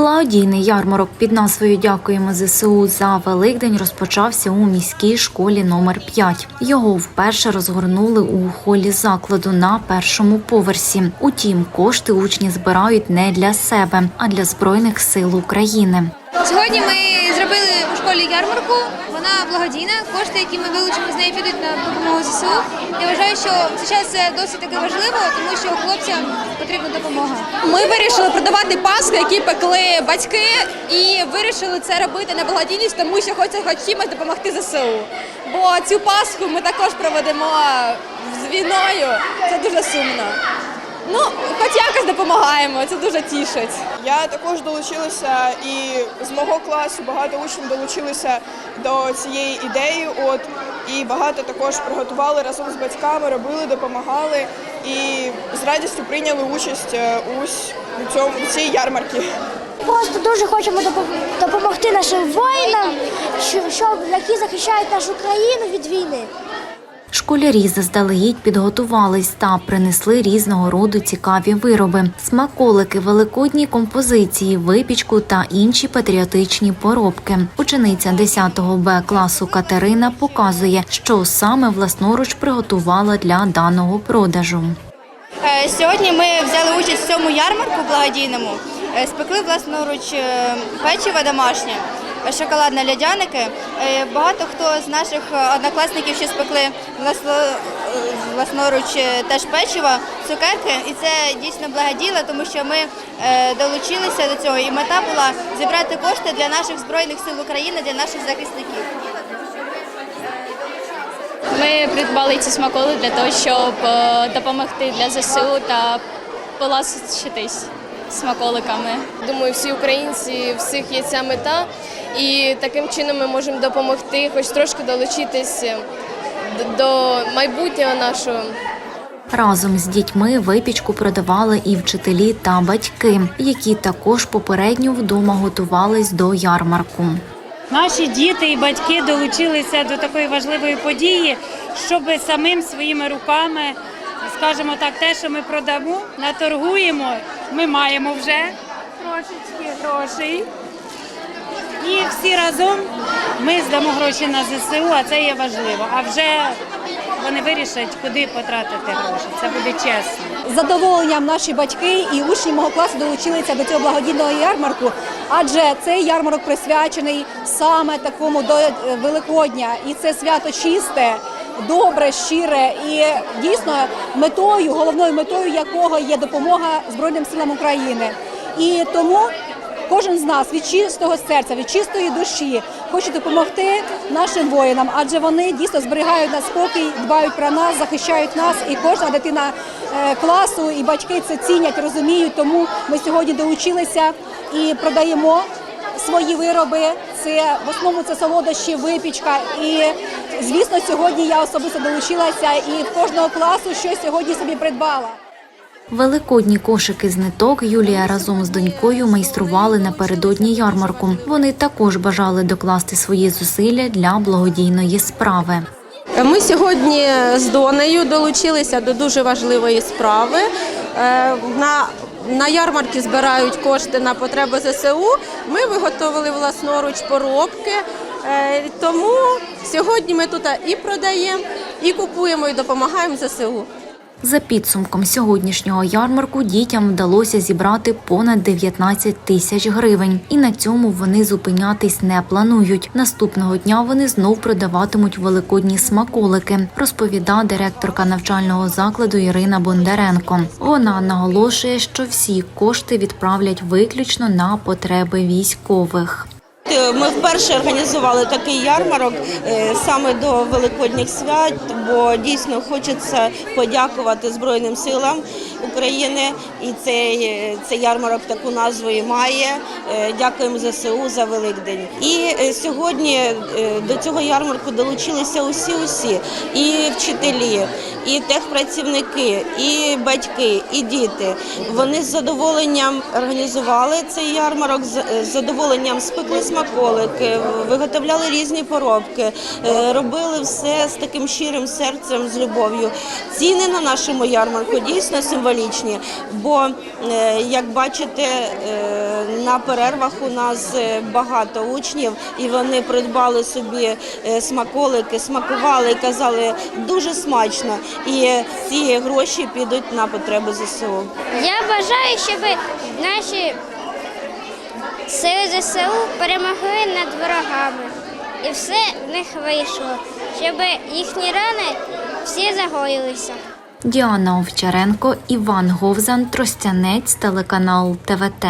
Благодійний ярмарок під назвою Дякуємо ЗСУ за Великдень розпочався у міській школі номер 5 Його вперше розгорнули у холі закладу на першому поверсі. Утім, кошти учні збирають не для себе, а для збройних сил України. Сьогодні ми школі ярмарку. Вона благодійна. Кошти, які ми вилучимо з неї, підуть на допомогу ЗСУ. Я вважаю, що зараз це досить таки важливо, тому що хлопцям потрібна допомога. Ми вирішили продавати паски, які пекли батьки, і вирішили це робити на благодійність, тому що хочеться хоч допомогти ЗСУ. Бо цю пасху ми також проведемо з війною. Це дуже сумно. Допомагаємо, це дуже тішить. Я також долучилася, і з мого класу багато учнів долучилися до цієї ідеї. От і багато також приготували разом з батьками, робили, допомагали і з радістю прийняли участь е, у цьому у цій ярмарці. Просто дуже хочемо допомогти нашим воїнам, що- щоб які захищають нашу країну від війни. Школярі заздалегідь підготувались та принесли різного роду цікаві вироби: смаколики, великодні композиції, випічку та інші патріотичні поробки. Учениця 10 Б класу Катерина показує, що саме власноруч приготувала для даного продажу. Е, Сьогодні ми взяли участь в цьому ярмарку благодійному. Е, Спекли власноруч е, печиво домашнє, шоколадне лядяники. Е, Багато хто з наших е, однокласників ще спекли е, власноруч теж печиво, цукерки. І це дійсно благодійно, тому що ми долучилися до цього. І мета була зібрати кошти для наших збройних сил України, для наших захисників. Ми придбали ці смаколи для того, щоб допомогти для ЗСУ та поласитись смаколиками. Думаю, всі українці, всіх є ця мета, і таким чином ми можемо допомогти, хоч трошки долучитись до майбутнього нашого. Разом з дітьми випічку продавали і вчителі та батьки, які також попередньо вдома готувались до ярмарку. Наші діти і батьки долучилися до такої важливої події, щоб самим своїми руками, скажімо так, те, що ми продамо, наторгуємо. Ми маємо вже трошечки грошей. І всі разом ми здамо гроші на ЗСУ, а це є важливо. А вже вони вирішать, куди потратити гроші. Це буде чесно. Задоволенням наші батьки і учні мого класу долучилися до цього благодійного ярмарку, адже цей ярмарок присвячений саме такому до е, Великодня, і це свято чисте. Добре, щире і дійсно метою, головною метою якого є допомога Збройним силам України. І тому кожен з нас від чистого серця, від чистої душі хоче допомогти нашим воїнам, адже вони дійсно зберігають нас спокій, дбають про нас, захищають нас. І кожна дитина е, класу і батьки це цінять, розуміють. Тому ми сьогодні долучилися і продаємо свої вироби. Це в основному це солодощі, випічка. І звісно, сьогодні я особисто долучилася і в кожного класу щось сьогодні собі придбала. Великодні кошики з ниток Юлія разом з донькою майстрували напередодні ярмарку. Вони також бажали докласти свої зусилля для благодійної справи. Ми сьогодні з Донею долучилися до дуже важливої справи. Е, На на ярмарки збирають кошти на потреби ЗСУ. Ми виготовили власноруч поробки. Е, Тому сьогодні ми тут і продаємо, і купуємо, і допомагаємо ЗСУ. За підсумком сьогоднішнього ярмарку дітям вдалося зібрати понад 19 тисяч гривень, і на цьому вони зупинятись не планують. Наступного дня вони знов продаватимуть великодні смаколики, розповіда директорка навчального закладу Ірина Бондаренко. Вона наголошує, що всі кошти відправлять виключно на потреби військових. Ми вперше організували такий ярмарок е, саме до Великодніх свят, бо дійсно хочеться подякувати Збройним силам України. І цей, е, цей ярмарок таку назву і має. Е, Дякуємо ЗСУ за Великдень. І е, сьогодні до цього ярмарку долучилися усі, усі і вчителі, і техпрацівники, і батьки, і діти. Вони з задоволенням організували цей ярмарок, з задоволенням спекли смаколики, виготовляли різні поробки, робили все з таким щирим серцем, з любов'ю. Ціни на нашому ярмарку дійсно символічні, бо, е, як бачите, е, на перервах у нас е, багато учнів, і вони придбали собі смаколики, смакували і казали дуже смачно. І ці гроші підуть на потреби ЗСУ. Я бажаю, щоб наші сили ЗСУ перемогли над ворогами. І все в них вийшло, щоб їхні рани всі загоїлися. Діана Овчаренко, Іван Говзан, Тростянець, телеканал ТВТ.